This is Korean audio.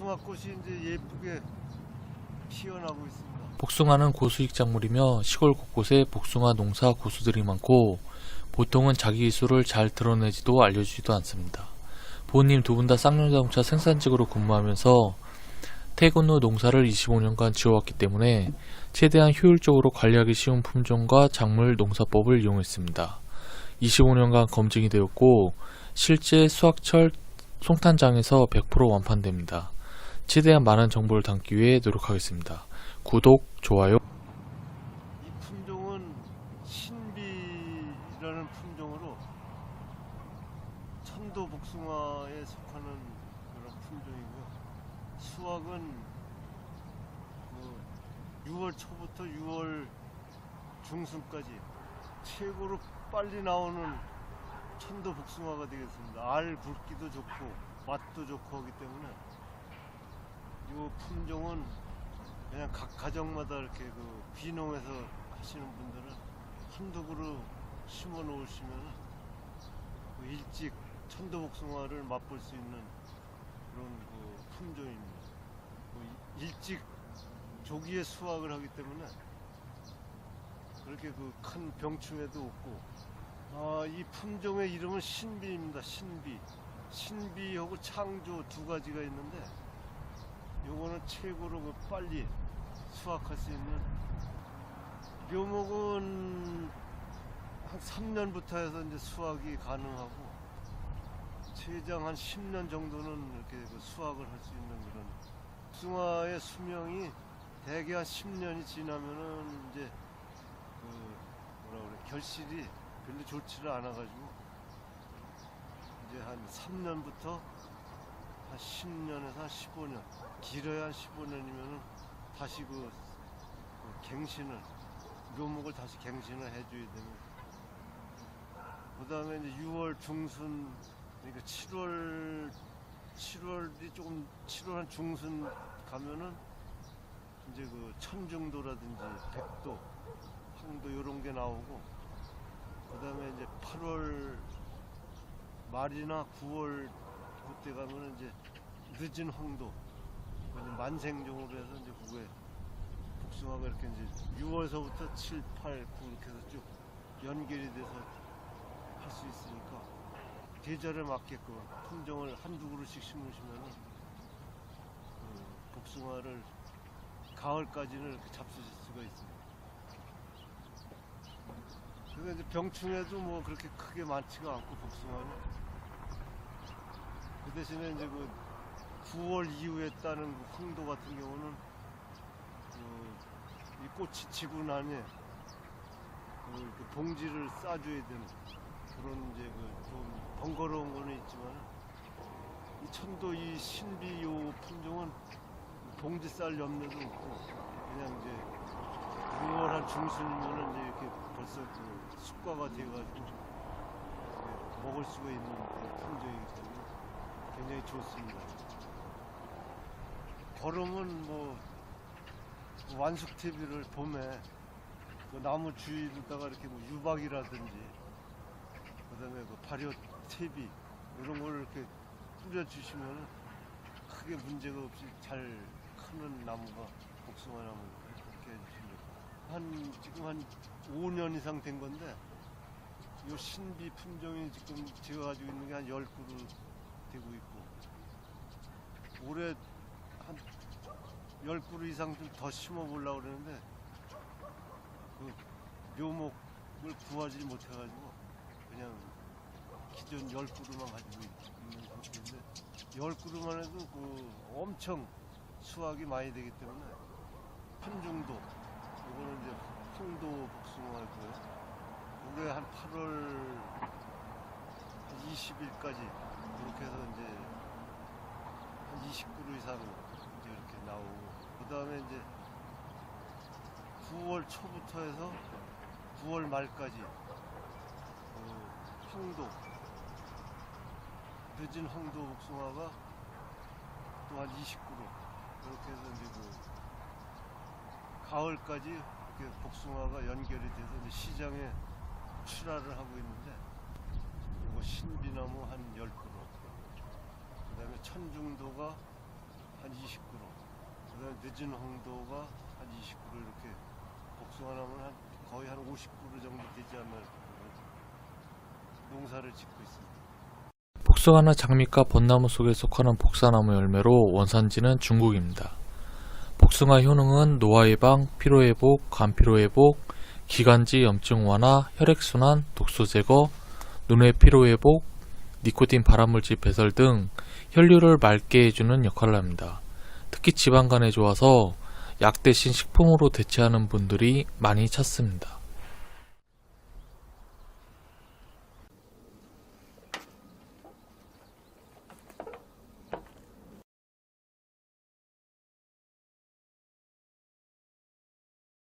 복숭아꽃이 이제 예쁘게 피어나고 있습니다. 복숭아는 고수익 작물이며 시골 곳곳에 복숭아 농사 고수들이 많고 보통은 자기 기술을 잘 드러내지도 알려주지도 않습니다. 부모님 두 분 다 쌍용자동차 생산직으로 근무하면서 퇴근 후 농사를 25년간 지어왔기 때문에 최대한 효율적으로 관리하기 쉬운 품종과 작물 농사법을 이용했습니다. 25년간 검증이 되었고 실제 수확철 송탄장에서 100% 완판됩니다. 최대한 많은 정보를 담기 위해 노력하겠습니다. 구독, 좋아요, 이 품종은 신비라는 품종으로 천도 복숭아에 속하는 그런 품종이고요. 수확은 그 6월 초부터 6월 중순까지 최고로 빨리 나오는 천도 복숭아가 되겠습니다. 알 굵기도 좋고 맛도 좋고 하기 때문에 이 품종은 그냥 각 가정마다 이렇게 그 귀농해서 하시는 분들은 한두 그루 심어 놓으시면 그 일찍 천도복숭아를 맛볼 수 있는 그런 그 품종입니다. 그 일찍 조기에 수확을 하기 때문에 그렇게 그 큰 병충해도 없고 아, 이 품종의 이름은 신비입니다. 신비. 신비하고 창조 두 가지가 있는데 요거는 최고로 그 빨리 수확할 수 있는 묘목은 한 3년부터 해서 이제 수확이 가능하고 최장 한 10년 정도는 이렇게 그 수확을 할 수 있는 그런 복숭아의 수명이 대개 한 10년이 지나면은 이제 그 뭐라 그래 결실이 별로 좋지를 않아 가지고 이제 한 3년부터 한 10년에서 한 15년 길어야 한 15년이면은 다시 그, 그 갱신을 묘목을 다시 갱신을 해줘야 되는. 그 다음에 이제 6월 중순 그러니까 7월 7월이 조금 7월 한 중순 가면은 이제 그 천중도라든지 백도 황도 이런 게 나오고 그 다음에 이제 8월 말이나 9월 그때 가면은 이제 늦은 황도 만생종으로 해서 이제 그게 복숭아가 이렇게 이제 6월서부터 7, 8, 9 이렇게 해서 쭉 연결이 돼서 할 수 있으니까 계절에 맞게끔 품종을 한두 그루씩 심으시면은 그 복숭아를 가을까지는 이렇게 잡수실 수가 있습니다. 그래서 이제 병충해도 뭐 그렇게 크게 많지가 않고 복숭아는 그 대신에 이제 그 9월 이후에 따는 그 황도 같은 경우는 그 이 꽃이 지고 나니 그, 그 봉지를 싸줘야 되는 그런 이제 그 좀 번거로운 거는 있지만 이 천도 이 신비 요 품종은 봉지 쌀 염려도 없고 그냥 이제 6월 한 중순이면은 이제 이렇게 벌써 그 숙과가 돼가지고 먹을 수가 있는 그런 품종이기 때문에 좋습니다. 걸음은 뭐 완숙 TV를 봄에 그 나무 주위에다가 이렇게 뭐 유박이라든지 그다음에 그 발효 TV 이런 걸 이렇게 뿌려 주시면 크게 문제가 없이 잘 크는 나무가 복숭아 나무 그렇게 해주시면 한 지금 한 5년 이상 된 건데 이 신비 품종이 지금 제가 가지고 있는 게 한 10그루 되고 있고 올해 한 10그루 이상 좀 더 심어 보려고 그러는데 그 묘목을 구하지 못해가지고 그냥 기존 10그루만 가지고 있는 상태인데 10그루만 해도 그 엄청 수확이 많이 되기 때문에 한중도 이거는 이제 황도 복숭아고요. 올해 한 8월 20일까지 이렇게 해서 이제 한 20그루 이상 이제 이렇게 나오고 그 다음에 이제 9월 초부터 해서 9월 말까지 그 황도 늦은 황도 복숭아가 또 한 20그루 이렇게 해서 이제 그 가을까지 이렇게 복숭아가 연결이 돼서 이제 시장에 출하를 하고 있는데 이거 신비나무 한 10그루. 그 다음에 천중도가 한 늦은 홍도가 한 20kg 이렇게 복숭아 나무는 한 거의 한 50kg 정도 되지 않나 농사를 짓고 있습니다. 복숭아는 장미과 벚나무 속에 속하는 복사나무 열매로 원산지는 중국입니다. 복숭아 효능은 노화 예방, 피로 회복, 간 피로 회복, 기관지 염증 완화, 혈액순환, 독소 제거, 눈의 피로 회복, 니코틴 발암물질 배설 등 혈류를 맑게 해주는 역할을 합니다. 특히 지방간에 좋아서 약 대신 식품으로 대체하는 분들이 많이 찾습니다.